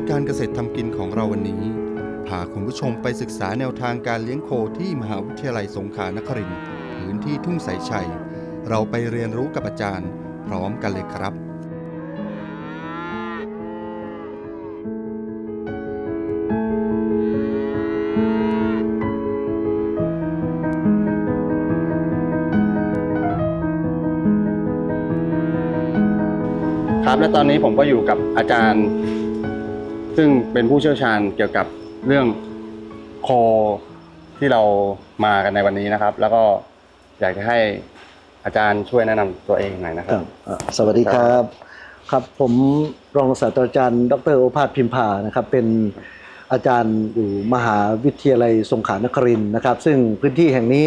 ายการเกษตรทำกินของเราวันนี้ พาคุณผู้ชมไปศึกษาแนวทางการเลี้ยงโคที่มหาวิทยาลัยสงขลานครินทร์พื้นที่ทุ่งสายชัย เราไปเรียนรู้กับอาจารย์ พร้อมกันเลยครับครับและตอนนี้ผมก็อยู่กับอาจารย์ ซึ่งเป็นผู้เชี่ยวชาญเกี่ยวกับเรื่องโคที่เรามากันในวันนี้นะครับ แล้วก็อยากจะให้อาจารย์ช่วยแนะนำตัวเองหน่อยนะคครัรับ บอ่าสวัสดีครับ ครับผมรองศาสตราจารย์ ดรโอภาสพิมพานะครับ เป็นอาจารย์อยู่มหาวิทยาลัยสงขลานครินทร์นะครับ ซึ่งพื้นที่แห่งนี้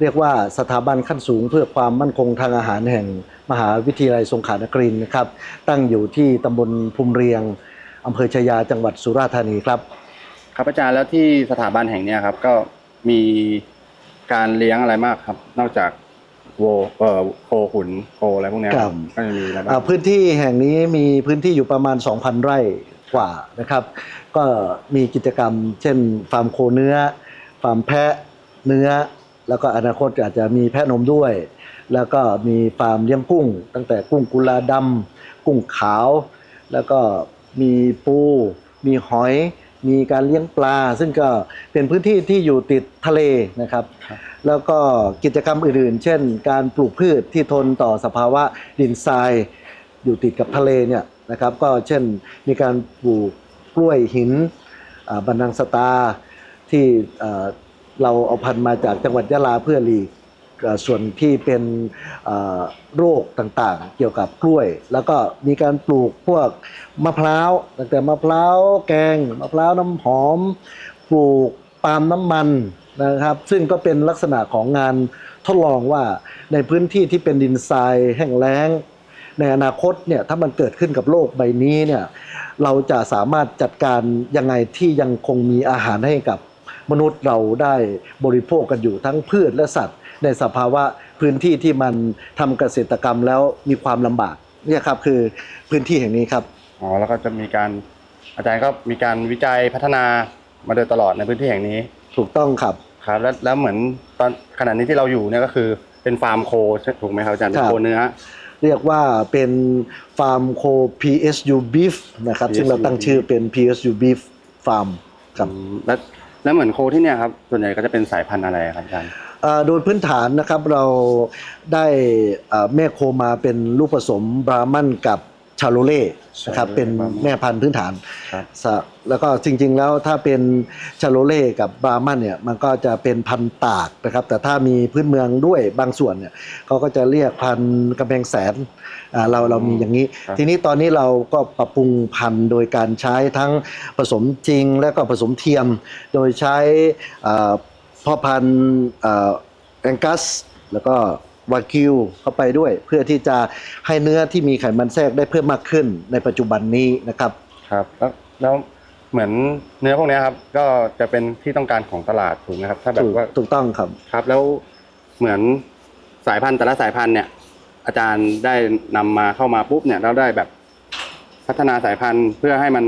เรียกว่าสถาบันขั้นสูงเพื่อความมั่นคงทางอาหารแห่งมหาวิทยาลัยสงขลานครินทร์นะครับ ตั้งอยู่ที่ตำบลภูมิเรียง อำเภอชายาจังหวัดสุราษฎร์ธานีครับ ครับอาจารย์แล้วที่สถาบันแห่งเนี้ยครับก็มีการเลี้ยงอะไรมากครับ นอกจากโวเอ่อโคขุนโคอะไรพวกเนี้ยครับก็จะมีอะไรบ้าอ่างพื้นที่แห่งนี้มีพื้นที่อยู่ประมาณ 2,000 ไร่กว่านะครับ ก็มีกิจกรรม เช่นฟาร์มโคเนื้อ ฟาร์มแพะเนื้อ แล้วก็อนาคตอาจจะมีแพะนมด้วย แล้วก็มีฟาร์มเลี้ยงกุ้ง ตั้งแต่กุ้งกุลาดำกุ้งขาว แล้วก็ มีปู มีหอย มีการเลี้ยงปลา ซึ่งก็เป็นพื้นที่ที่อยู่ติดทะเลนะครับ แล้วก็กิจกรรมอื่นๆ เช่น การปลูกพืชที่ทนต่อสภาวะดินทราย อยู่ติดกับทะเลเนี่ยนะครับก็เช่นมีการปลูกกล้วยหินอ่าบันนังสตาที่เอ่อเราเอาพันธุ์มาจากจังหวัดยะลาเพื่อหลีกเอ่อ ส่วนที่เป็นโรคต่างๆ เกี่ยวกับกล้วย แล้วก็มีการปลูกพวกมะพร้าวตั้งแต่มะพร้าวแกงมะพร้าวน้ำหอม ปลูกปาล์มน้ำมันนะครับ ซึ่งก็เป็นลักษณะของงานทดลองว่าในพื้นที่ที่เป็นดินทรายแห้งแล้ง ในอนาคตเนี่ยถ้ามันเกิดขึ้นกับโลกใบนี้เนี่ยเราจะสามารถจัดการยังไงที่ยังคงมีอาหารให้กับ มนุษย์เราได้บริโภคกันอยู่ทั้งพืชและสัตว์ ในสภาวะพื้นที่ที่มันทำเกษตรกรรมแล้วมีความลำบากเนี่ยครับคือพื้นที่แห่งนี้ครับอ๋อแล้วก็จะมีการอาจารย์ก็มีการวิจัยพัฒนามาโดยตลอดในพื้นที่แห่งนี้ถูกต้องครับครับแล้วแล้วเหมือนตอนขณะนี้ที่เราอยู่เนี่ยก็คือเป็นฟาร์มโคถูกไหมครับอาจารย์เป็นครับโคเนื้อเรียกว่าเป็นฟาร์มโค PSU Beef นะครับ PSU ซึ่งเราตั้งชื่อเป็น PSU Beef Farm ครับอืมแล้ว แล้วเหมือนโคที่เนี่ยครับส่วนใหญ่ก็จะเป็นสายพันธุ์อะไรครับอาจารย์ เอ่อโดยพื้นฐานนะครับเราได้เอ่อแม่โคมาเป็นลูกผสมบราหมันกับชาโลเล่นะครับ Charolais เป็น Brahman แม่พันธุ์พื้นฐานครับ สะแล้วก็จริงๆแล้วถ้าเป็นชาโลเล่กับบราหมันเนี่ยมันก็จะเป็นพันธุ์ตากนะครับ แต่ถ้ามีพื้นเมืองด้วยบางส่วนเนี่ยเขาก็จะเรียกพันธุ์กำแพงแสน อ่าเราเรามีอย่างนี้ ครับ ทีนี้ตอนนี้เราก็ปรับปรุงพันธุ์โดยการใช้ทั้งผสมจริงและก็ผสมเทียม โดยใช้อ่าพ่อพันธุ์แองกัส แล้วก็วากิวเข้าไปด้วย เพื่อที่จะให้เนื้อที่มีไขมันแทรกได้เพิ่มมากขึ้นในปัจจุบันนี้นะครับ ครับแล้วแล้วเหมือนเนื้อพวกเนี้ยครับ ก็จะเป็นที่ต้องการของตลาดถูกไหมครับ ถ้าแบบถูกว่าถูกต้องครับ ครับแล้วเหมือนสายพันธุ์แต่ละสายพันธุ์เนี่ย อาจารย์ได้นำมาเข้ามาปุ๊บเนี่ยแล้วได้แบบพัฒนาสายพันธุ์เพื่อให้มัน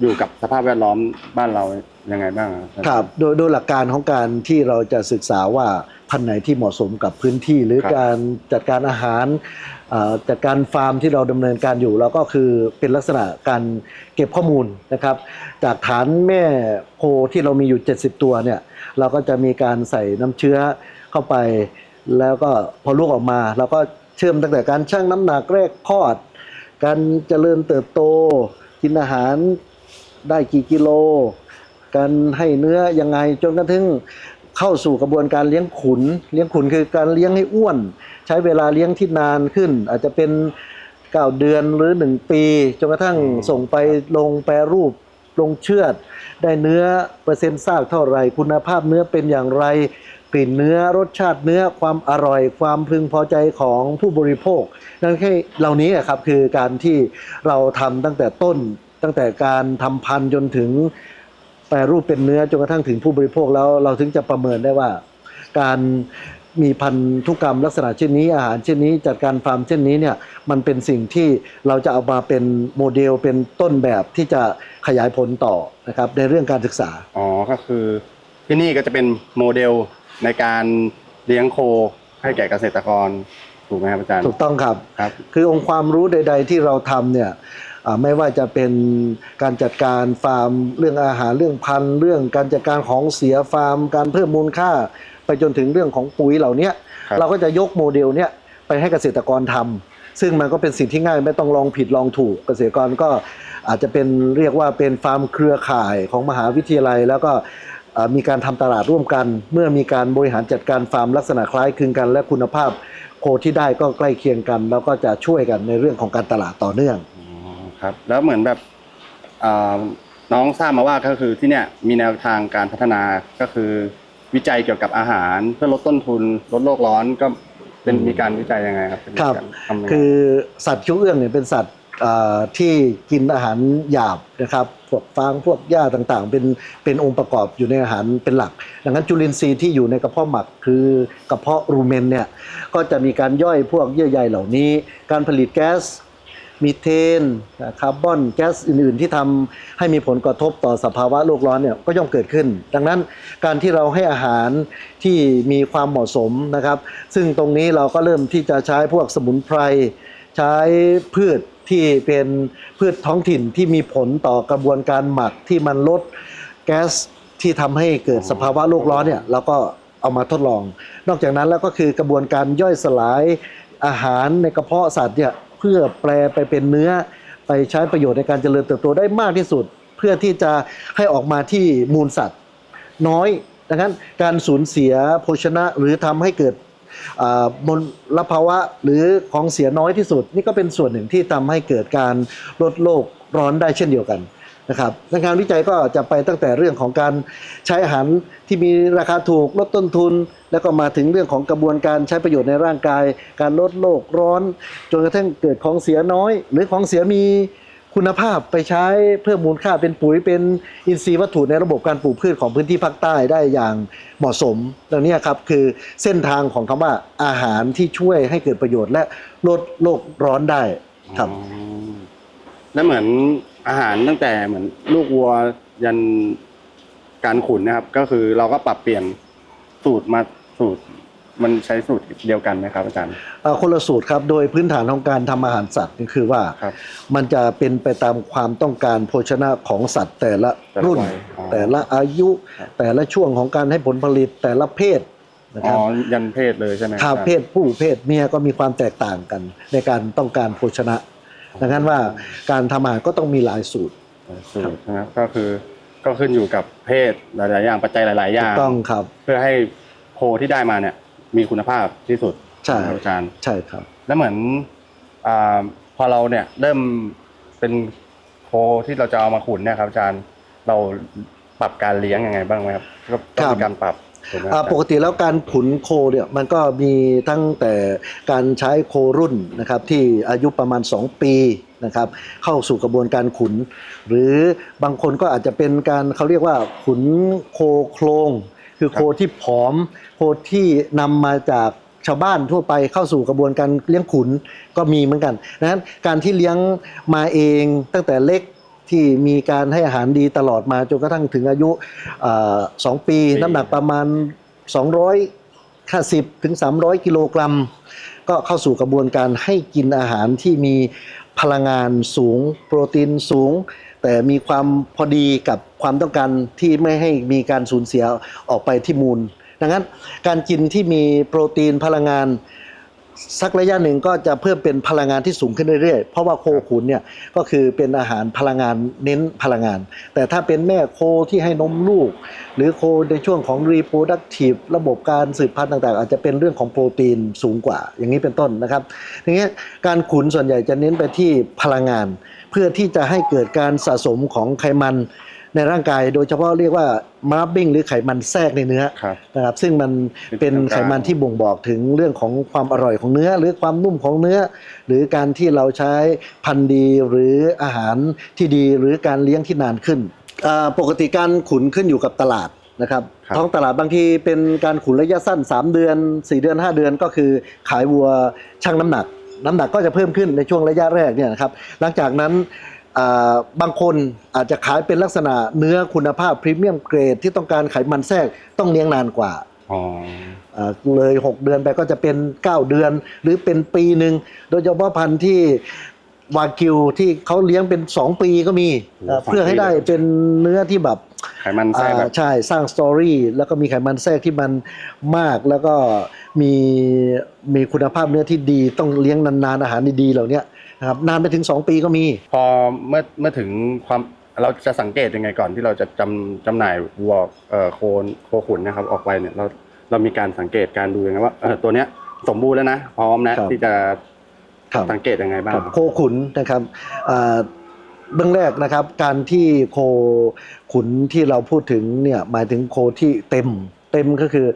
อยู่กับสภาพแวดล้อมบ้านเรายังไงบ้างครับ ครับโดยโดยหลักการของการที่เราจะศึกษาว่าพันธุ์ไหนที่เหมาะสมกับพื้นที่ หรือครับ การจัดการอาหารเอ่อจัดการฟาร์มที่เราดำเนินการอยู่เราก็คือเป็นลักษณะการเก็บข้อมูลนะครับ จากฐานแม่โคที่เรามีอยู่ 70 ตัวเนี่ยเราก็จะมีการใส่น้ำเชื้อเข้าไป แล้วก็พอลูกออกมาเราก็ เชื่อมตั้งแต่การชั่งน้ำหนักแรกคลอด การเจริญเติบโต กินอาหารได้กี่กิโล การให้เนื้อยังไงจนกระทั่งเข้าสู่กระบวนการเลี้ยงขุน เลี้ยงขุนคือการเลี้ยงให้อ้วน ใช้เวลาเลี้ยงที่นานขึ้น อาจจะเป็น9เดือนหรือ1ปีจนกระทั่งส่งไปลงแปรรูปลงเชือด ได้เนื้อเปอร์เซ็นต์ซากเท่าไหรคุณภาพเนื้อเป็นอย่างไร กลิ่นเนื้อรสชาติเนื้อความอร่อย ความพึงพอใจของผู้บริโภค นั่นแค่เหล่านี้อะครับคือการที่เราทำตั้งแต่ต้น ตั้งแต่การทำพันธุ์จนถึงแปรรูปเป็นเนื้อจนกระทั่งถึงผู้บริโภคแล้วเราถึงจะประเมินได้ว่า การมีพันธุกรรมลักษณะเช่นนี้อาหารเช่นนี้จัดการฟาร์มเช่นนี้เนี่ยมันเป็นสิ่งที่เราจะเอามาเป็นโมเดลเป็นต้นแบบที่จะขยายผลต่อนะครับในเรื่องการศึกษา อ๋อก็คือที่นี่ก็จะเป็นโมเดล ในการเลี้ยงโคให้แก่เกษตรกรถูกไหมครับอาจารย์ถูกต้องครับ ครับ คือองค์ความรู้ใด ๆ ที่เราทำเนี่ยอ่าไม่ว่าจะเป็นการจัดการฟาร์มเรื่องอาหารเรื่องพันธุ์เรื่องการจัดการของเสียฟาร์ม การเพิ่มมูลค่า ไปจนถึงเรื่องของปุ๋ยเหล่าเนี้ยครับเราก็จะยกโมเดลเนี้ยไปให้เกษตรกรทำซึ่งมันก็เป็นสิ่งที่ง่ายไม่ต้องลองผิดลองถูกเกษตรกรก็อาจจะเป็นเรียกว่าเป็นฟาร์มเครือข่ายของมหาวิทยาลัย แล้วก็อ่า มีการทำตลาดร่วมกัน เมื่อมีการบริหารจัดการฟาร์มลักษณะคล้ายคลึงกัน และคุณภาพโคที่ได้ก็ใกล้เคียงกัน แล้วก็จะช่วยกันในเรื่องของการตลาดต่อเนื่องอ๋อครับ แล้วเหมือนแบบอ่าน้องทราบมาว่าก็คือที่เนี่ยมีแนวทางการพัฒนาก็คือ วิจัยเกี่ยวกับอาหาร เพื่อลดต้นทุนลดโลกร้อนก็เป็นมีการวิจัยยังไงครับเป็นครับการทำยังไงคือสัตว์คิ้วเอื้องเนี่ยเป็นสัตว์อ่า ที่กินอาหารหยาบนะครับพวกฟางพวกหญ้าต่างๆ เป็นเป็นองค์ประกอบอยู่ในอาหารเป็นหลัก ดังนั้นจุลินทรีย์ที่อยู่ในกระเพาะหมักคือกระเพาะรูเมนเนี่ยก็จะมีการย่อยพวกเยื่อใยเหล่านี้ การผลิตแก๊สมีเทนคาร์บอนแก๊สอื่น ๆ ที่ทำให้มีผลกระทบต่อสภาวะโลกร้อนเนี่ยก็ย่อมเกิดขึ้น ดังนั้นการที่เราให้อาหารที่มีความเหมาะสมนะครับ ซึ่งตรงนี้เราก็เริ่มที่จะใช้พวกสมุนไพร ใช้พืชที่เป็นพืชท้องถิ่นที่มีผลต่อกระบวนการหมักที่มันลดแก๊สที่ทำให้เกิดสภาวะโลกร้อนเนี่ยเราก็เอามาทดลอง นอกจากนั้นแล้วก็คือกระบวนการย่อยสลายอาหารในกระเพาะสัตว์เนี่ยเพื่อแปลไปเป็นเนื้อไปใช้ประโยชน์ในการเจริญเติบโตได้มากที่สุด เพื่อที่จะให้ออกมาที่มูลสัตว์น้อยดังนั้นการสูญเสียโภชนะหรือทำให้เกิด มลภาวะหรือของเสียน้อยที่สุด นี่ก็เป็นส่วนหนึ่งที่ทำให้เกิดการลดโลกร้อนได้เช่นเดียวกันนะครับงานวิจัยก็จะไปตั้งแต่เรื่องของการใช้อาหารที่มีราคาถูกลดต้นทุน แล้วก็มาถึงเรื่องของกระบวนการใช้ประโยชน์ในร่างกาย การลดโลกร้อน จนกระทั่งเกิดของเสียน้อย หรือของเสียมี คุณภาพไปใช้เพิ่มมูลค่าเป็นปุ๋ยเป็นอินทรีย์วัตถุในระบบการปลูกพืชของพื้นที่ภาคใต้ได้อย่างเหมาะสมดังนี้ครับคือเส้นทางของคำว่าอาหารที่ช่วยให้เกิดประโยชน์และลดโลกร้อนได้ครับแล้วเหมือนอาหารตั้งแต่เหมือนลูกวัวยันการขุนนะครับ ก็คือเราก็ปรับเปลี่ยนสูตรมาสูตร มันใช้สูตรเดียวกันไหมครับอาจารย์ เอ่อคนละสูตรครับ โดยพื้นฐานของการทำอาหารสัตว์นี่คือว่า ครับมันจะเป็นไปตามความต้องการโภชนะของสัตว์แต่ละแต่ละรุ่นวัยอ๋อแต่ละอายุ ครับ แต่ละช่วงของการให้ผลผลิตแต่ละเพศนะคอ๋รับอยันเพศเลยใช่ไหมข่าวอาจารย์เพศผู้เพศเมียก็มีความแตกต่างกัน ในการต้องการโภชนะดังนั้นว่าการทำอาหารก็ต้องมีหลายสูตร สูตรนะครับก็คือก็ขึ้นอยู่กับเพศหลายๆอย่างปัจจัยหลาย ๆอย่างต้องครับ เพื่อให้โคที่ได้มาเนี่ย มีคุณภาพที่สุดใช่ครับอาจารย์ใช่ครับ แล้วเหมือนอาพอเราเนี่ยเริ่มเป็นโคที่เราจะเอามาขุนเนี่ยครับอาจารย์เราปรับการเลี้ยงยังไงบ้างไหมครับก็ต้องมีการปรับถูกไหมคอ่ารับปกติแล้วการขุนโคเนี่ยมันก็มีตั้งแต่การใช้โครุ่นนะครับที่อายุประมาณ 2 ปีนะครับเข้าสู่กระบวนการขุน หรือบางคนก็อาจจะเป็นการเขาเรียกว่าขุนโคโครง คือโคที่ผอม โคที่นำมาจากชาวบ้านทั่วไปเข้าสู่กระบวนการเลี้ยงขุนก็มีเหมือนกันดังนั้นการที่เลี้ยงมาเองตั้งแต่เล็กที่มีการให้อาหารดีตลอดมาจนกระทั่งถึงอายุอ่าสองปี น้ำหนักประมาณ 250ถึง300 กิโลกรัม ก็เข้าสู่กระบวนการให้กินอาหารที่มีพลังงานสูง โปรตีนสูง แต่มีความพอดีกับความต้องการที่ไม่ให้มีการสูญเสียออกไปที่มูล ดังนั้นการกินที่มีโปรตีนพลังงาน สักระยะหนึ่งก็จะเพิ่มเป็นพลังงานที่สูงขึ้นเรื่อยๆ เพราะว่าโคขุนเนี่ยก็คือเป็นอาหารพลังงานเน้นพลังงาน แต่ถ้าเป็นแม่โคที่ให้นมลูก หรือโคในช่วงของ reproductive ระบบการสืบพันธุ์ต่างๆ อาจจะเป็นเรื่องของโปรตีนสูงกว่า อย่างนี้เป็นต้นนะครับทีนี้การขุนส่วนใหญ่จะเน้นไปที่พลังงาน เพื่อที่จะให้เกิดการสะสมของไขมัน ในร่างกายโดยเฉพาะเรียกว่ามาร์บิ้งหรือไขมันแทรกในเนื้อครับนะครับซึ่งมันเป็นเป็นไขมันที่บ่งบอกถึงเรื่องของความอร่อยของเนื้อ หรือความนุ่มของเนื้อ หรือการที่เราใช้พันธุ์ดีหรืออาหารที่ดีหรือการเลี้ยงที่นานขึ้นอ่าปกติการขุนขึ้นอยู่กับตลาดนะครับครับท้องตลาดบางทีเป็นการขุนระยะสั้น 3 เดือน 4 เดือน 5 เดือนก็คือขายวัวชั่งน้ำหนัก น้ำหนักก็จะเพิ่มขึ้นในช่วงระยะแรกเนี่ยนะครับหลังจากนั้นอ่า บางคนอาจจะขายเป็นลักษณะเนื้อคุณภาพพรีเมียมเกรดที่ต้องการไขมันแทรกต้องเลี้ยงนานกว่าอ๋ออ่าเลย 6 เดือนไปก็จะเป็น 9 เดือนหรือเป็นปีหนึ่งโดยเฉพาะพันธุ์ที่วากิวที่เขาเลี้ยงเป็น 2 ปีก็มีอ่าเพื่อให้ได้เป็นเนื้อที่แบบไขมันแทรกแบบอ่าใช่สร้างสตอรี่แล้วก็มีไขมันแทรกที่มันมากแล้วก็มีมีคุณภาพเนื้อที่ดีต้องเลี้ยงนานๆอาหารดีๆเหล่าเนี้ย นะครับนานไปถึง 2 ปีก็มี พอเมื่อเมื่อถึงความเราจะสังเกตยังไงก่อนที่เราจะจำจำหน่ายวัวเอ่อโคนโคขุนนะครับออกไปเนี่ยเราเรามีการสังเกตการดูยังไงว่าเออตัวเนี้ยสมบูรณ์แล้วนะพร้อมนะครับ ที่จะครับสังเกตยังไงบ้างครับครับโคขุนนะครับอ่าเบื้องแรกนะครับ การที่โคขุนที่เราพูดถึงเนี่ยหมายถึงโคที่เต็ม เต็มก็คือ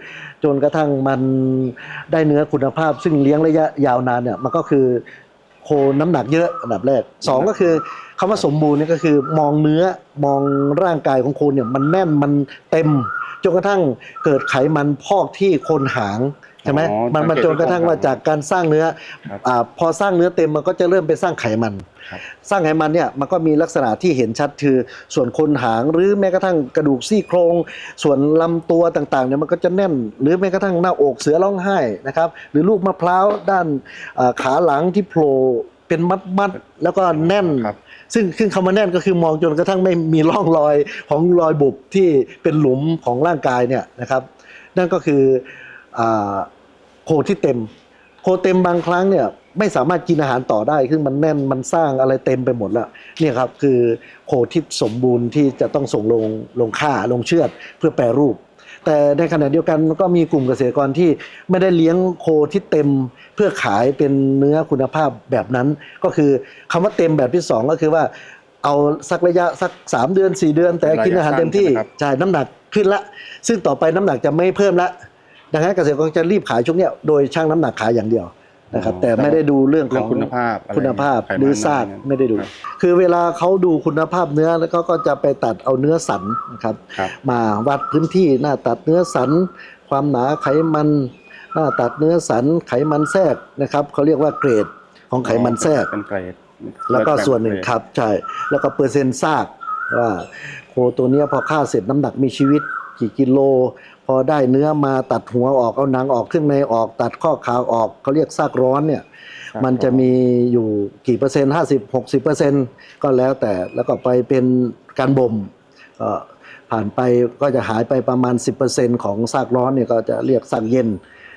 จนกระทั่งมันได้เนื้อคุณภาพ ซึ่งเลี้ยงระยะยาวนานเนี่ยมันก็คือโค น้ำหนักเยอะอันดับแรกสองก็คือคำว่าสมบูรณ์เนี่ยก็คือมองเนื้อมองร่างกายของโคเนี่ยมันแน่นมันเต็มจนกระทั่งเกิดไขมันพอกที่โคนหาง ใช่ไหมอ๋อมันมันสังเกตจนกระทั่งว่าจากการสร้างเนื้อครับอาพอสร้างเนื้อเต็มมันก็จะเริ่มไปสร้างไขมัน ครับ สร้างไขมันเนี่ยมันก็มีลักษณะที่เห็นชัดคือ ส่วนโคนหางหรือแม้กระทั่งกระดูกซี่โครง ส่วนลำตัวต่างๆเนี่ยมันก็จะแน่น หรือแม้กระทั่งหน้าอกเสือร้องไห้นะครับหรือลูกมะพร้าวด้านอ่าขาหลังที่โผล่เป็นมัดๆแล้วก็แน่น ครับ ซึ่งซึ่งคำว่าแน่นก็คือมองจนกระทั่งไม่มีร่องรอยของรอยบุบที่เป็นหลุมของร่างกายเนี่ยนะครับ นั่นก็คืออา โคที่เต็ม โคเต็มบางครั้งเนี่ยไม่สามารถกินอาหารต่อได้คือมันแน่นมันสร้างอะไรเต็มไปหมดแล้วเนี่ยครับคือโคที่สมบูรณ์ที่จะต้องส่งลงลงฆ่าลงเชือดเพื่อแปรรูป แต่ในขณะเดียวกันมันก็มีกลุ่มเกษตรกรที่ไม่ได้เลี้ยงโคที่เต็มเพื่อขายเป็นเนื้อคุณภาพแบบนั้น ก็คือคำว่าเต็มแบบที่สองก็คือว่าเอาสักระยะสัก 3 เดือน 4 เดือน แต่กินอาหารเต็มที่ระยะสั้นใช่ไหมครับใช่น้ำหนักขึ้นละ ซึ่งต่อไปน้ำหนักจะไม่เพิ่มละ ดังนั้นเกษตรกรจะรีบขายช่วงเนี้ยโดยช่างน้ำหนักขายอย่างเดียวนะครับ แต่ไม่ได้ดูเรื่องขเรื่อองงคุณภาพะไคุณภาพไขมันหรือซากะรเงี้ยไม่ได้ดู ครับ คือเวลาเขาดูคุณภาพเนื้อแล้วก็ก็จะไปตัดเอาเนื้อสันนะครับ ครับ มาวัดพื้นที่หน้าตัดเนื้อสัน ความหนาไขมัน หน้าตัดเนื้อสันไขมันแทรกนะครับเขาเรียกว่าเกรดของไขมันแทรก เป็นเกรดแล้วก็ส่วนหนึ่งเกดครับใช่แล้วก็เปอร์เซ็นต์ซากว่าโคตัวเนี้ยพอฆ่าเสร็จน้ำหนักมีชีวิต กี่กิโล พอได้เนื้อมาตัดหัวออกเอาหนังออกเครื่องในออก ตัดข้อขาวออกเขาเรียกซากร้อนเนี่ยครับมันจะมีอยู่กี่เปอร์เซ็นต์ห้าสิบหกสิบเปอร์เซ็นต์ก็แล้วแต่แล้วก็ไปเป็นการบ่มก็ผ่านไปก็จะหายไปประมาณ 10%ของซากร้อนเนี่ยก็จะเรียกซากเย็น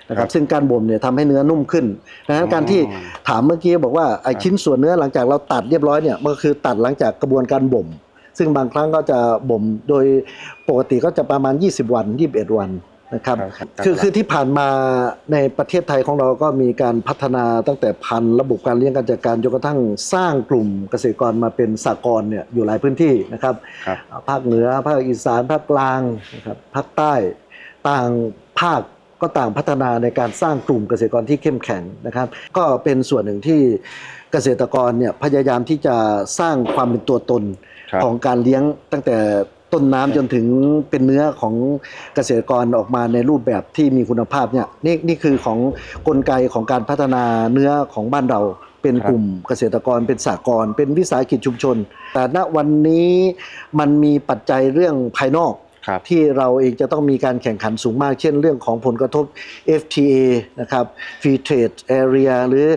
นะครับซึ่งการบ่มเนี่ยทำให้เนื้อนุ่มขึ้นดังนั้นการที่อ๋อถามเมื่อกี้บอกว่าไอ้ครับชิ้นส่วนเนื้อหลังจากเราตัดเรียบร้อยเนี่ยมันก็คือตัดหลังจากกระบวนการบ่ม ซึ่งบางครั้งก็จะบ่มโดยปกติก็จะประมาณ 20 วัน 21 วันนะครับครับคือคือที่ผ่านมาในประเทศไทยของเราก็มีการพัฒนาตั้งแต่พันธุ์ระบบการเลี้ยงการจัดการจนกระทั่งสร้างกลุ่มเกษตรกรมาเป็นสากลเนี่ยอยู่หลายพื้นที่นะครับครับภาคเหนือภาคอีสานภาคกลางนะครับภาคใต้ต่างภาค ก็ต่างพัฒนาในการสร้างกลุ่มเกษตรกรที่เข้มแข็งนะครับ ก็เป็นส่วนหนึ่งที่เกษตรกรเนี่ยพยายามที่จะสร้างความเป็นตัวตนครับของการเลี้ยงตั้งแต่ต้นน้ำจนถึงเป็นเนื้อของเกษตรกรออกมาในรูปแบบที่มีคุณภาพเนี่ยนี่นี่คือของกลไกของการพัฒนาเนื้อของบ้านเรา เป็นครับกลุ่มเกษตรกรเป็นสากลเป็นวิสาหกิจชุมชน แต่ณวันนี้มันมีปัจจัยเรื่องภายนอก ครับ ที่เราเองจะต้องมีการแข่งขันสูงมาก เช่นเรื่องของผลกระทบ FTA นะครับ Free Trade Area หรือ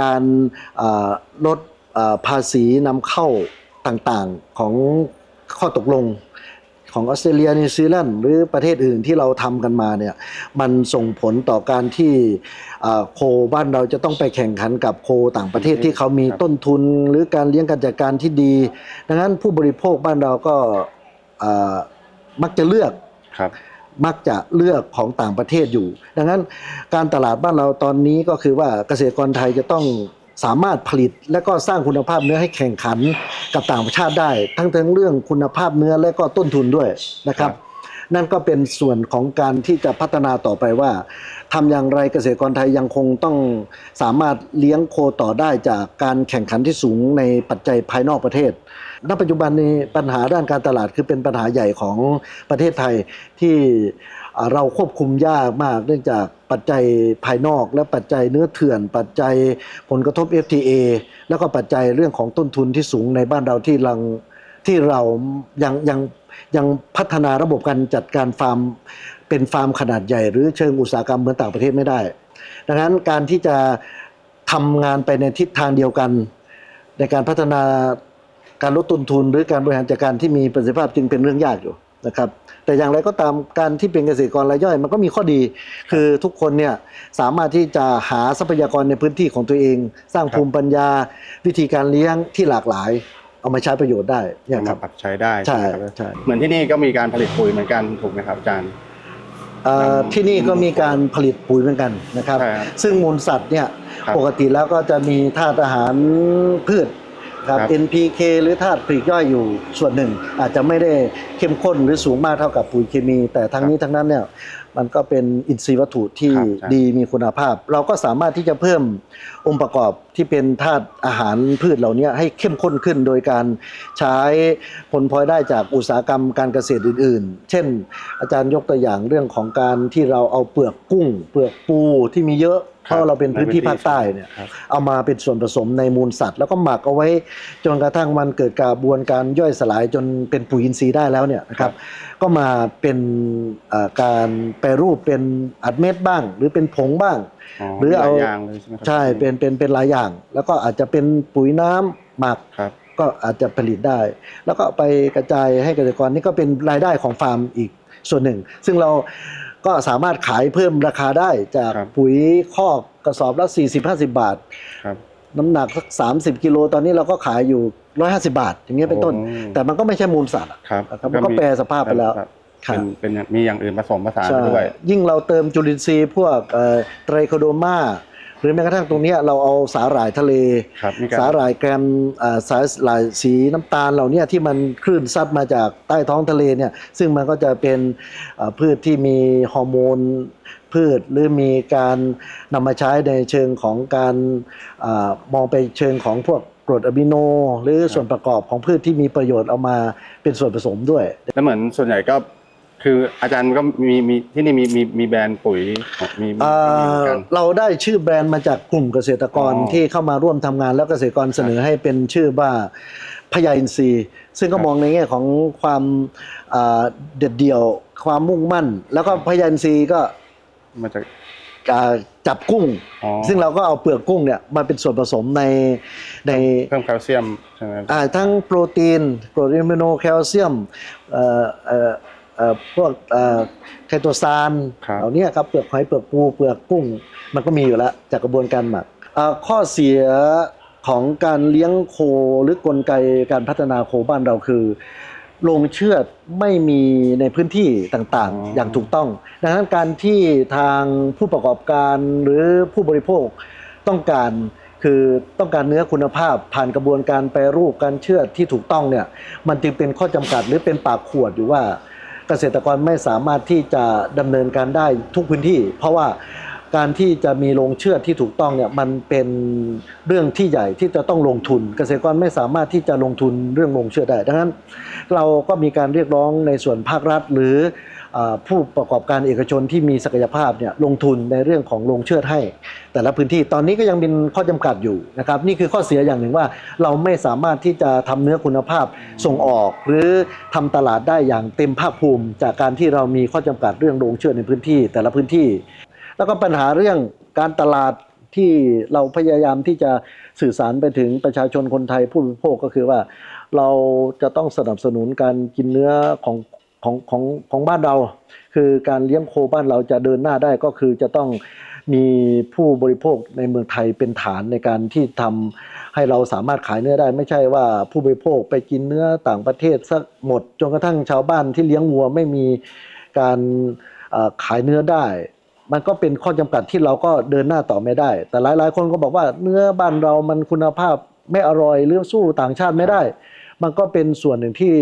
การอ่าลดอ่าภาษีนำเข้าต่างๆของข้อตกลงของออสเตรเลียนิวซีแลนด์หรือประเทศอื่นที่เราทำกันมาเนี่ยมันส่งผลต่อการที่อ่าโคบ้านเราจะต้องไปแข่งขันกับโคต่างประเทศที่เขามีครับต้นทุน หรือการเลี้ยงการจัดการที่ดี ดังนั้นผู้บริโภคบ้านเราก็อ่า มักจะเลือกครับ มักจะเลือกของต่างประเทศอยู่ ดังนั้นการตลาดบ้านเราตอนนี้ก็คือว่าเกษตรกรไทยจะต้องสามารถผลิตและก็สร้างคุณภาพเนื้อให้แข่งขันกับต่างประเทศได้ ทั้งทั้งเรื่องคุณภาพเนื้อและก็ต้นทุนด้วยนะครับครับนั่นก็เป็นส่วนของการที่จะพัฒนาต่อไปว่าทำอย่างไรเกษตรกรไทยยังคงต้องสามารถเลี้ยงโคต่อได้จากการแข่งขันที่สูงในปัจจัยภายนอกประเทศ ณปัจจุบันนี้ปัญหาด้านการตลาดคือเป็นปัญหาใหญ่ของประเทศไทยที่เราควบคุมยากมากเนื่องจากปัจจัยภายนอก และปัจจัยเนื้อเถื่อน ปัจจัยผลกระทบ FTA แล้วก็ปัจจัยเรื่องของต้นทุนที่สูงในบ้านเราที่ลังที่เรายังยังยังพัฒนาระบบการจัดการฟาร์มเป็นฟาร์มขนาดใหญ่ หรือเชิงอุตสาหกรรมเหมือนต่างประเทศไม่ได้ ดังนั้นการที่จะทำงานไปในทิศทางเดียวกัน ในการพัฒนา การลดต้นทุนหรือการบริหารจัดการที่มีประสิทธิภาพจึงเป็นเรื่องยากอยู่นะครับแต่อย่างไรก็ตามการที่เป็นเกษตรกรรายย่อย มันก็มีข้อดี คือทุกคนเนี่ยสามารถที่จะหาทรัพยากรในพื้นที่ของตัวเอง สร้างครับภูมิปัญญาวิธีการเลี้ยงที่หลากหลาย เอามาใช้ประโยชน์ได้เนี่ยคมารับปรับใช้ได้ใช่ไหมครับใช่ เหมือนที่นี่ก็มีการผลิตปุ๋ยเหมือนกันถูกไหมครับอาจารย์ เอ่อที่นี่ก็มีการผลิตปุ๋ยเหมือนกันนะครับ ใช่ครับซึ่งมูลสัตว์เนี่ยครับ ปกติแล้วก็จะมีธาตุอาหารพืช ครับ ครับ NPK หรือธาตุปลีกย่อยอยู่ส่วนหนึ่ง อาจจะไม่ได้เข้มข้นหรือสูงมากเท่ากับปุ๋ยเคมี แต่ทั้งนี้ทั้งนั้นเนี่ยมันก็เป็นอินทรีย์วัตถุที่ครับใช่ ดีมีคุณภาพ เราก็สามารถที่จะเพิ่มองค์ประกอบที่เป็นธาตุอาหารพืชเหล่านี้ให้เข้มข้นขึ้นโดยการใช้ผลพลอยได้จากอุตสาหกรรมการเกษตรอื่น ๆ เช่น อาจารย์ยกตัวอย่างเรื่องของการที่เราเอาเปลือกกุ้ง เปลือกปูที่มีเยอะ เพราะเราเป็นพื้นที่ภาคใต้เนี่ยครับเอามาเป็นส่วนผสมในมูลสัตว์ แล้วก็หมักเอาไว้จนกระทั่งมันเกิดกระบวนการย่อยสลายจนเป็นปุ๋ยอินทรีย์ได้แล้วเนี่ยนะครับก็มาเป็นเอ่อการแปรรูปเป็นอัดเม็ดบ้าง หรือเป็นผงบ้าง หรือเอาหลยอย่างเลยใช่ไหมครับใช่เป็นเป็นเป็นหลายอย่าง แล้วก็อาจจะเป็นปุ๋ยน้ำหมักครับก็อาจจะผลิตได้ แล้วก็ไปกระจายให้เกษตรกรนี่ก็เป็นรายได้ของฟาร์มอีกส่วนหนึ่ง ซึ่งเรา ก็สามารถขายเพิ่มราคาได้จากครับปุ๋ยคอกกระสอบละ 40-50 บาท ครับ น้ำหนักสัก30 กิโลตอนนี้เราก็ขายอยู่ 150 บาท อย่างเงี้ยเป็นต้น โอ้ แต่มันก็ไม่ใช่มูลสัตว์อะ ครับนะครับมันก็แปรสภาพไปแล้ว ครับครับเป็นเป็นมีอย่างอื่นผสมผสานใช่ไปด้วย ยิ่งเราเติมจุลินทรีย์พวกเอ่อไตรโคโดมา หรือแม้กระทั่งตรงเนี้ยเราเอาสาหร่ายทะเลครับมีการสาหร่ายแกรมอ่าสาหร่ายสีน้ำตาลเหล่าเนี้ยที่มันคลื่นซัดมาจากใต้ท้องทะเลเนี่ยซึ่งมันก็จะเป็นอ่าพืชที่มีฮอร์โมนพืชหรือมีการนำมาใช้ในเชิงของการอามองไปเชิงของพวกกรดอะมิโน หรือส่วนประกอบของพืชที่มีประโยชน์เอามาเป็นส่วนผสมด้วยแล้วเหมือนส่วนใหญ่ก็ คืออาจารย์ก็มีมีที่นี่มีมีมีแบรนด์ปุ๋ยของมีมีเอ่มีเหมืออนกัน เราได้ชื่อแบรนด์มาจากกลุ่มเกษตรกรอ๋อที่เข้ามาร่วมทำงานแล้วเกษตรกรเสนอให้เป็นชื่อว่าพญาอินทรีย์ซึ่งก็ครับมองในแง่ของความอ่าเด็ดเดี่ยว ความมุ่งมั่น แล้วก็พญาอินทรีย์ก็มาจากอ่าจับกุ้ง อ๋อซึ่งเราก็เอาเปลือกกุ้งเนี่ยมาเป็นส่วนผสมในใน เพิ่มแคลเซียมใช่ไหม อ่าทั้งโปรตีนโปรตีนอะมิโนแคลเซียมเอ่อเอ่อเอ่อ พวกเอ่อไคโตซานครับเหล่านี้ครับเปลือกหอยเปลือกปูเปลือกกุ้ง มันก็มีอยู่แล้วจากกระบวนการหมักอ่าข้อเสียของการเลี้ยงโคหรือกลไกการพัฒนาโคบ้านเราคือโรงเชือดไม่มีในพื้นที่ต่างอ๋อๆออย่างถูกต้อง ดังนั้นการที่ทางผู้ประกอบการหรือผู้บริโภคต้องการคือต้องการเนื้อคุณภาพผ่านกระบวนการแปรรูปการเชือดที่ถูกต้องเนี่ย มันจึงเป็นข้อจำกัดหรือเป็นปากขวดอยู่ว่า เกษตรกรไม่สามารถที่จะดำเนินการได้ทุกพื้นที่ เพราะว่าการที่จะมีโรงเชือดที่ถูกต้องเนี่ยมันเป็นเรื่องที่ใหญ่ที่จะต้องลงทุน เกษตรกรไม่สามารถที่จะลงทุนเรื่องโรงเชือดได้ ดังนั้น เราก็มีการเรียกร้องในส่วนภาครัฐ หรือ ผู้ประกอบการเอกชนที่มีศักยภาพเนี่ยลงทุนในเรื่องของโรงเชือดให้ แต่ละพื้นที่ตอนนี้ก็ยังเป็นข้อจำกัดอยู่นะครับนี่คือข้อเสียอย่างหนึ่งว่า เราไม่สามารถที่จะทำเนื้อคุณภาพส่งออก หรือทำตลาดได้อย่างเต็มภาคภูมิ จากการที่เรามีข้อจำกัดเรื่องโรงเชือดในพื้นที่ แต่ละพื้นที่ แล้วก็ปัญหาเรื่องการตลาดที่เราพยายามที่จะสื่อสารไปถึงประชาชนคนไทยผู้บริโภคก็คือว่า เราจะต้องสนับสนุนการกินเนื้อของ ของของของบ้านเรา คือการเลี้ยงโคบ้านเราจะเดินหน้าได้ก็คือจะต้องมีผู้บริโภคในเมืองไทยเป็นฐานในการที่ทำให้เราสามารถขายเนื้อได้ ไม่ใช่ว่าผู้บริโภคไปกินเนื้อต่างประเทศซะหมดจนกระทั่งชาวบ้านที่เลี้ยงวัวไม่มีการขายเนื้อได้ มันก็เป็นข้อจำกัดที่เราก็เดินหน้าต่อไม่ได้ แต่หลายๆ คนก็บอกว่าเนื้อบ้านเรามันคุณภาพไม่อร่อยหรือสู้ต่างชาติไม่ได้ มันก็เป็นส่วนหนึ่งที่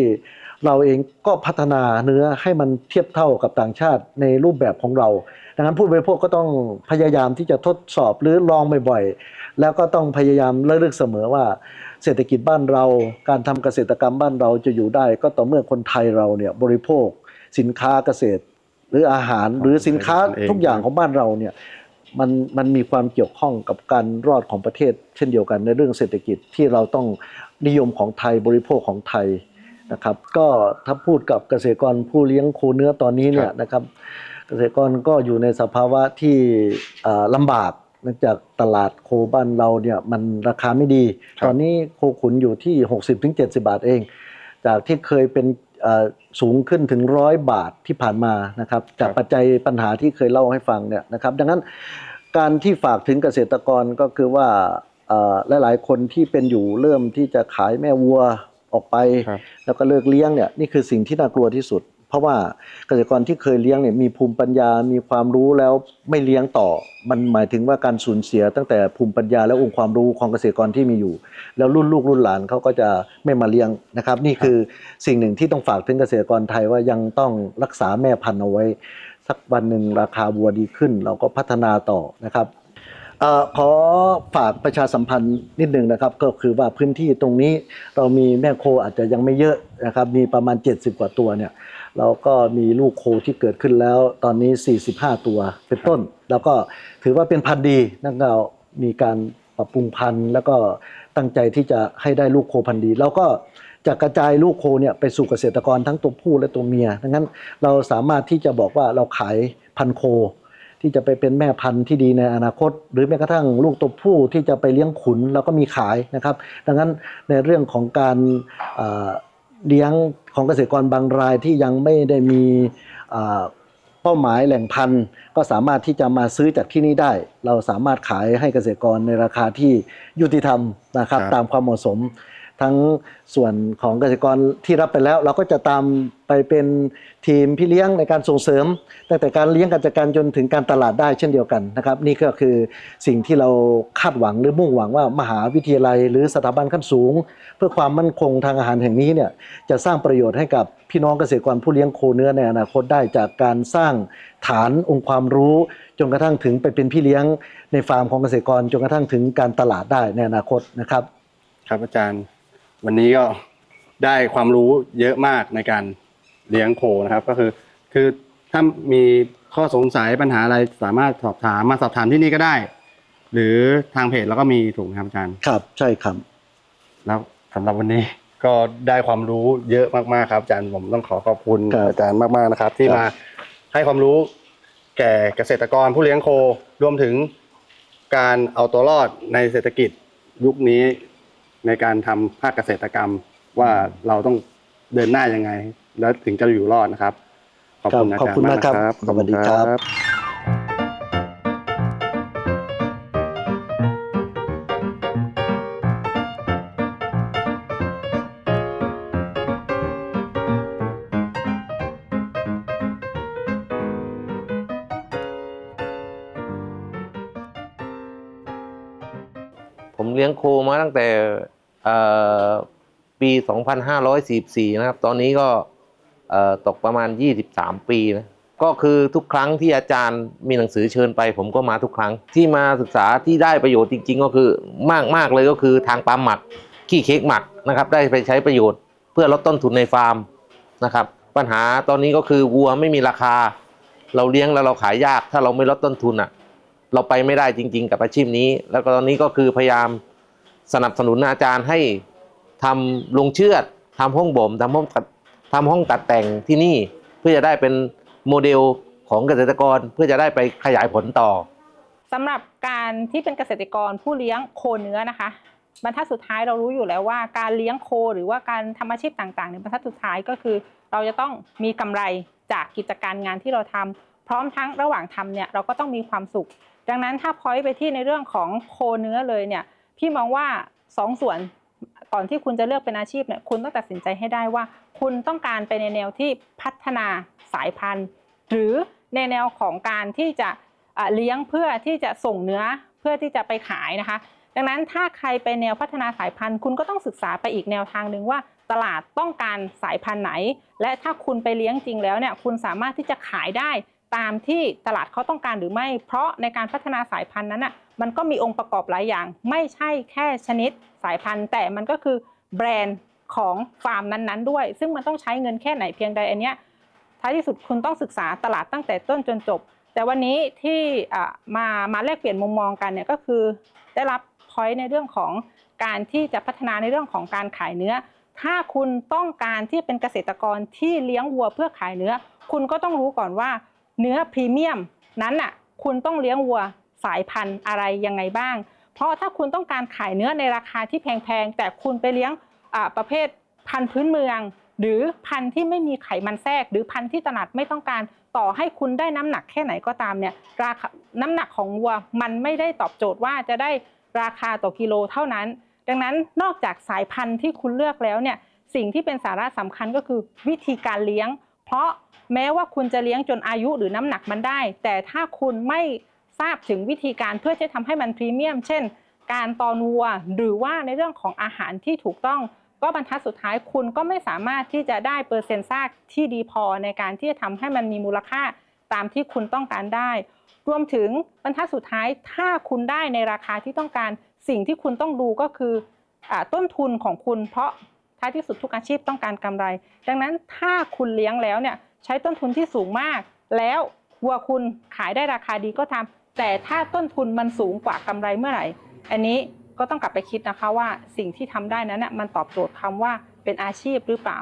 เราเองก็พัฒนาเนื้อให้มันเทียบเท่ากับต่างชาติในรูปแบบของเรา ดังนั้นผู้บริโภคก็ต้องพยายามที่จะทดสอบหรือลองบ่อยๆ แล้วก็ต้องพยายามระลึกเสมอว่า เศรษฐกิจบ้านเรา การทำเกษตรกรรมบ้านเราจะอยู่ได้ ก็ต่อเมื่อคนไทยเราเนี่ยบริโภค สินค้าเกษตร หรืออาหารหรือสินค้าทุกอย่างของบ้านเราเนี่ย มันมันมีความเกี่ยวข้องกับการรอดของประเทศ เช่นเดียวกันในเรื่องเศรษฐกิจที่เราต้องนิยมของไทยบริโภคของไทยนะครับ ก็ถ้าพูดกับเกษตรกรผู้เลี้ยงโคเนื้อตอนนี้เนี่ยนะครับ เกษตรกรก็อยู่ในสภาวะที่เอ่อลำบากเนื่องจากตลาดโคบ้านเราเนี่ยมันราคาไม่ดีครับตอนนี้โคขุนอยู่ที่ 60-70 บาทเอง จากที่เคยเป็นเอ่อ สูงขึ้นถึงร้อยบาทที่ผ่านมานะครับ จากปัจจัยปัญหาที่เคยเล่าให้ฟังเนี่ยนะครับ ดังนั้นการที่ฝากถึงเกษตรกรก็คือว่าเอ่อหลายๆ คนที่เป็นอยู่เริ่มที่จะขายแม่วัวออกไปครับแล้วก็เลิกเลี้ยงเนี่ยนี่คือสิ่งที่น่ากลัวที่สุด เพราะว่าเกษตรกรที่เคยเลี้ยงเนี่ยมีภูมิปัญญา มีความรู้แล้วไม่เลี้ยงต่อ มันหมายถึงว่าการสูญเสีย ตั้งแต่ภูมิปัญญาและองค์ความรู้ของเกษตรกรที่มีอยู่ แล้วรุ่นลูกรุ่นหลานเขาก็จะไม่มาเลี้ยงนะครับ นี่คือสิ่งหนึ่งที่ต้องฝากถึงเกษตรกรไทยว่ายังต้องรักษาแม่พันธุ์เอาไว้ สักวันหนึ่งราคาวัวดีขึ้น เราก็พัฒนาต่อนะครับเอ่อขอฝากประชาสัมพันธ์นิดหนึ่งนะครับ ก็คือว่าพื้นที่ตรงนี้เรามีแม่โคอาจจะยังไม่เยอะนะครับ มีประมาณ 70 กว่าตัวเนี่ย เราก็มีลูกโคที่เกิดขึ้นแล้ว ตอนนี้ 45 ตัวเป็นต้น แล้วก็ถือว่าเป็นพันธุ์ดีนั่นเรามีการปรับปรุงพันธุ์ แล้วก็ตั้งใจที่จะให้ได้ลูกโคพันธุ์ดี แล้วก็จะกระจายลูกโคเนี่ยไปสู่เกษตรกรทั้งตัวผู้และตัวเมียดังนั้นเราสามารถที่จะบอกว่าเราขายพันโค ที่จะไปเป็นแม่พันธุ์ที่ดีในอนาคต หรือแม้กระทั่งลูกตัวผู้ที่จะไปเลี้ยงขุนเราก็มีขายนะครับ ดังนั้นในเรื่องของการ เอ่อเลี้ยงของเกษตรกรบางรายที่ยังไม่ได้มีเอ่อเป้าหมายแหล่งพันธุ์ ก็สามารถที่จะมาซื้อจากที่นี่ได้ เราสามารถขายให้เกษตรกรในราคาที่ยุติธรรมนะครับครับตามความเหมาะสม ทั้งส่วนของเกษตรกรที่รับไปแล้ว เราก็จะตามไปเป็นทีมพี่เลี้ยงในการส่งเสริม ตั้งแต่การเลี้ยงการจัดการจนถึงการตลาดได้เช่นเดียวกันนะครับ นี่ก็คือสิ่งที่เราคาดหวังหรือมุ่งหวังว่ามหาวิทยาลัย หรือสถาบันขั้นสูง เพื่อความมั่นคงทางอาหารแห่งนี้เนี่ยจะสร้างประโยชน์ให้กับพี่น้องเกษตรกรผู้เลี้ยงโคเนื้อในอนาคตได้จากการสร้างฐานองค์ความรู้ จนกระทั่งถึงไปเป็นพี่เลี้ยงในฟาร์มของเกษตรกรจนกระทั่งถึงการตลาดได้ในอนาคตนะครับ ครับอาจารย์ วันนี้ก็ได้ความรู้เยอะมากในการเลี้ยงโคนะครับ ก็คือคือถ้ามีข้อสงสัยปัญหาอะไรสามารถสอบถามมาสอบถามที่นี่ก็ได้ หรือทางเพจเราก็มีถูกไหมครับอาจารย์ครับใช่ครับ แล้วสำหรับวันนี้ก็ได้ความรู้เยอะมากๆครับอาจารย์ผมต้องขอขอบคุณครับอาจารย์มากๆนะครับ ที่ครับ มาให้ความรู้แก่เกษตรกรผู้เลี้ยงโครวมถึงการเอาตัวรอดในเศรษฐกิจยุคนี้ ในการทำภาคเกษตรกรรมว่าเราต้องเดินหน้ายังไง แล้วถึงจะอยู่รอดนะครับ ขอบคุณอาขอบจารคุณย์มากมากครับนะครับสวัสดีครับ เลี้ยงโคมาตั้งแต่ปี 2544 นะครับ ตอนนี้ก็ตกประมาณ 23 ปีนะ ก็คือทุกครั้งที่อาจารย์มีหนังสือเชิญไป ผมก็มาทุกครั้งที่มาศึกษาที่ได้ประโยชน์จริง ๆ ก็คือมากมากเลยก็คือทางปาล์มหมักขี้เค้กหมักนะครับ ได้ไปใช้ประโยชน์เพื่อลดต้นทุนในฟาร์มนะครับ ปัญหาตอนนี้ก็คือวัวไม่มีราคา เราเลี้ยงแล้วเราขายยาก ถ้าเราไม่ลดต้นทุนอะ เราไปไม่ได้จริง ๆ กับอาชีพนี้ แล้วก็ตอนนี้ก็คือพยายาม สนับสนุนอาจารย์ให้ทำลงเชือดทำห้องบ่มทำห้องตัดทำห้องตัดแต่งที่นี่เพื่อจะได้เป็นโมเดลของเกษตรกรเพื่อจะได้ไปขยายผลต่อสำหรับการที่เป็นเกษตรกรผู้เลี้ยงโคเนื้อนะคะบรรทัดสุดท้ายเรารู้อยู่แล้วว่าการเลี้ยงโค หรือว่าการทำอาชีพต่างๆในบรรทัดสุดท้ายก็คือ เราจะต้องมีกำไรจากกิจการงานที่เราทำพร้อมทั้งระหว่างทำเนี่ยเราก็ต้องมีความสุข ดังนั้นถ้าพอยไปที่ในเรื่องของโคเนื้อเลยเนี่ย พี่มองว่าสองส่วนก่อนที่คุณจะเลือกเป็นอาชีพเนี่ยคุณต้องตัดสินใจให้ได้ว่า คุณต้องการไปในแนวที่พัฒนาสายพันธุ์ หรือในแนวของการที่จะเลี้ยงเพื่อที่จะส่งเนื้อเพื่อที่จะไปขายนะคะ ดังนั้นถ้าใครไปแนวพัฒนาสายพันธุ์ คุณก็ต้องศึกษาไปอีกแนวทางหนึ่งว่า ตลาดต้องการสายพันธุ์ไหน และถ้าคุณไปเลี้ยงจริงแล้วเนี่ยคุณสามารถที่จะขายได้ตามที่ตลาดเขาต้องการหรือไม่ เพราะในการพัฒนาสายพันธุ์นั้นอะ มันก็มีองค์ประกอบหลายอย่าง ไม่ใช่แค่ชนิดสายพันธุ์ แต่มันก็คือแบรนด์ของฟาร์มนั้นๆด้วย ซึ่งมันต้องใช้เงินแค่ไหนเพียงใดอันเนี้ยท้ายที่สุดคุณต้องศึกษาตลาดตั้งแต่ต้นจนจบ แต่วันนี้ที่อะมามาแลกเปลี่ยนมุมมองกันเนี่ยก็คือได้รับพอยต์ในเรื่องของการที่จะพัฒนาในเรื่องของการขายเนื้อ ถ้าคุณต้องการที่เป็นเกษตรกรที่เลี้ยงวัวเพื่อขายเนื้อ คุณก็ต้องรู้ก่อนว่า เนื้อพรีเมียมนั้นน่ะคุณต้องเลี้ยงวัว สายพันธุ์อะไรยังไงบ้าง เพราะถ้าคุณต้องการขายเนื้อในราคาที่แพงๆ แต่คุณไปเลี้ยงประเภทพันธุ์พื้นเมือง หรือพันธุ์ที่ไม่มีไขมันแทรก หรือพันธุ์ที่ตลาดไม่ต้องการต่อให้คุณได้น้ำหนักแค่ไหนก็ตามเนี่ยราคาน้ำหนักของวัวมันไม่ได้ตอบโจทย์ว่าจะได้ราคาต่อกิโลเท่านั้น ดังนั้นนอกจากสายพันธุ์ที่คุณเลือกแล้วเนี่ยสิ่งที่เป็นสาระสำคัญก็คือวิธีการเลี้ยง เพราะแม้ว่าคุณจะเลี้ยงจนอายุหรือน้ำหนักมันได้ แต่ถ้าคุณไม่ ทราบถึงวิธีการเพื่อจะทำให้มันพรีเมียม เช่น การตอนวัวหรือว่าในเรื่องของอาหารที่ถูกต้อง ก็บรรทัดสุดท้ายคุณก็ไม่สามารถที่จะได้เปอร์เซ็นต์ซากที่ดีพอในการที่จะทำให้มันมีมูลค่าตามที่คุณต้องการได้ รวมถึงบรรทัดสุดท้ายถ้าคุณได้ในราคาที่ต้องการสิ่งที่คุณต้องดูก็คืออต้นทุนของคุณ เพราะท้ายที่สุดทุกอาชีพต้องการกำไร ดังนั้นถ้าคุณเลี้ยงแล้วเนี่ยใช้ต้นทุนที่สูงมาก แล้ววัวคุณขายได้ราคาดีก็ทำ แต่ถ้าต้นทุนมันสูงกว่ากำไรเมื่อไหร่ อันนี้ก็ต้องกลับไปคิดนะคะว่าสิ่งที่ทำได้นั้นน่ะมันตอบโจทย์คำว่าเป็นอาชีพหรือเปล่า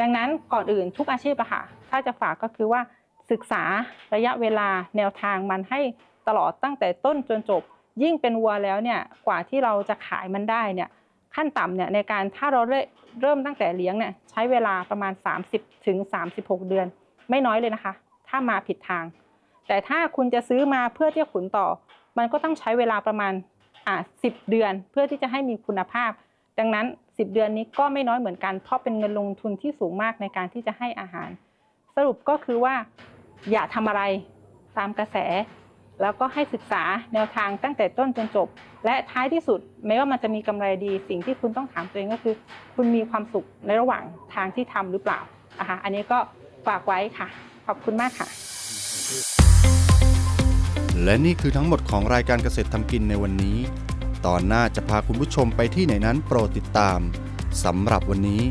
ดังนั้นก่อนอื่นทุกอาชีพอะค่ะ ถ้าจะฝากก็คือว่าศึกษาระยะเวลาแนวทางมันให้ตลอดตั้งแต่ต้นจนจบ ยิ่งเป็นวัวแล้วเนี่ยกว่าที่เราจะขายมันได้เนี่ยขั้นต่ำเนี่ยในการถ้าเราเริ่มตั้งแต่เลี้ยงเนี่ยใช้เวลาประมาณ 30ถึง36 เดือน ไม่น้อยเลยนะคะ ถ้ามาผิดทาง แต่ถ้าคุณจะซื้อมาเพื่อที่จะขุนต่อ มันก็ต้องใช้เวลาประมาณอ่าสิเดือนเพื่อที่จะให้มีคุณภาพ ดังนั้น 10 เดือนนี้ก็ไม่น้อยเหมือนกัน เพราะเป็นเงินลงทุนที่สูงมากในการที่จะให้อาหาร สรุปก็คือว่า อย่าทำอะไรตามกระแส แล้วก็ให้ศึกษาแนวทางตั้งแต่ต้นจนจบ และท้ายที่สุดแม้ว่ามันจะมีกำไรดี สิ่งที่คุณต้องถามตัวเองก็คือ คุณมีความสุขในระหว่างทางที่ทำหรือเปล่านะคะอันนี้ก็ฝากไว้ค่ะ ขอบคุณมากค่ะ และนี่คือทั้งหมดของรายการเกษตรทำกินในวันนี้ ตอนหน้าจะพาคุณผู้ชมไปที่ไหนนั้นโปรดติดตามสำหรับวันนี้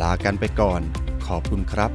ลากันไปก่อน ขอบคุณครับ